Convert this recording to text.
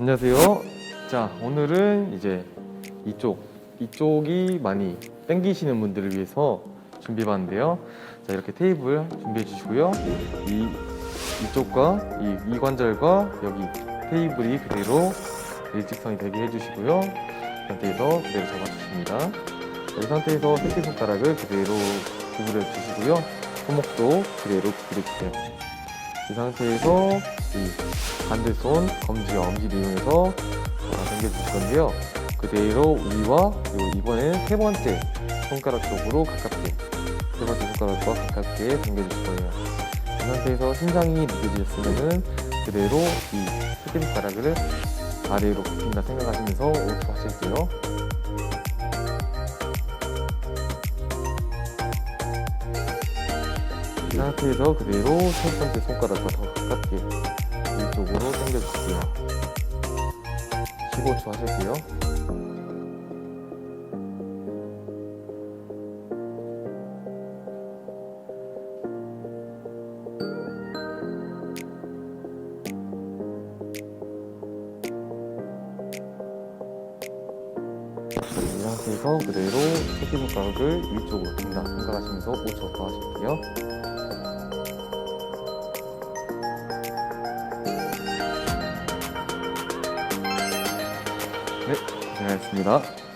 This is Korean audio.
안녕하세요. 자, 오늘은 이제 이쪽, 이쪽이 많이 땡기시는 분들을 위해서 준비해봤는데요. 자, 이렇게 테이블 준비해 주시고요. 이, 이쪽과 이, 이 관절과 여기 테이블이 그대로 일직선이 되게 해주시고요. 이 상태에서 그대로 잡아주십니다. 자, 이 상태에서 새끼손가락을 그대로 구부려 주시고요. 손목도 그대로 구부려 주세요. 이 상태에서 이 반대손 검지와 엄지를 이용해서 어, 당겨주실 건데요. 그대로 위와 이번에는 세 번째 손가락 쪽으로 가깝게 세 번째 손가락과 가깝게 당겨주실 거예요. 이 상태에서 심장이 느껴지셨으면은 그대로 이 새끼손가락을 아래로 굽힌다 생각하시면서 5초 하실게요. 상태에서 그대로 첫 번째 손가락과 더 가깝게 이쪽으로 당겨주세요. 15초 하실게요. 상태에서 그대로 새끼 손가락을 위쪽으로 든다 생각하시면서 5초 더 하실게요. 네, 고생하셨습니다.